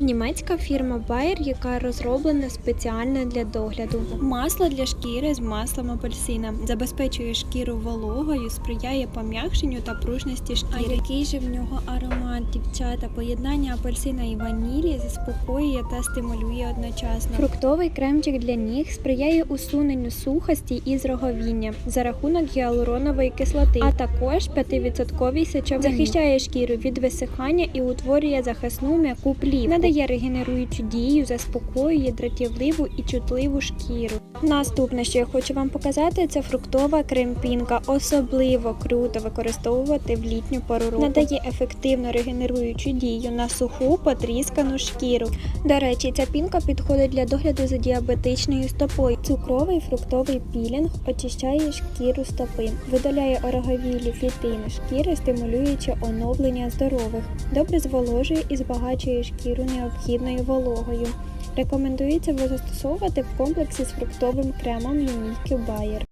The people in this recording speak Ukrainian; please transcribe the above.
Німецька фірма Bayer, яка розроблена спеціально для догляду. Масло для шкіри з маслом апельсина забезпечує шкіру вологою, сприяє пом'якшенню та пружності шкіри. А який же в нього аромат, дівчата? Поєднання апельсина і ванілі заспокоює та стимулює одночасно. Фруктовий кремчик для ніг сприяє усуненню сухості і зроговіння за рахунок гіалуронової кислоти, а також 5% сечовини. Захищає шкіру від висихання і утворює захисну м'яку плівку. Надає регенеруючу дію, заспокоює дратівливу і чутливу шкіру. Наступне, що я хочу вам показати, це фруктова кремпінка. Особливо круто використовувати в літню пору року. Надає ефективну регенеруючу дію на суху потріскану шкіру. До речі, ця пінка підходить для догляду за діабетичною стопою. Цукровий фруктовий пілінг очищає шкіру стопи, видаляє ороговілі клітини шкіри, стимулюючи оновлення здорових, добре зволожує і збагачує шкіру необхідною вологою. Рекомендується застосовувати в комплексі з фруктовим кремом лінійки Bayer.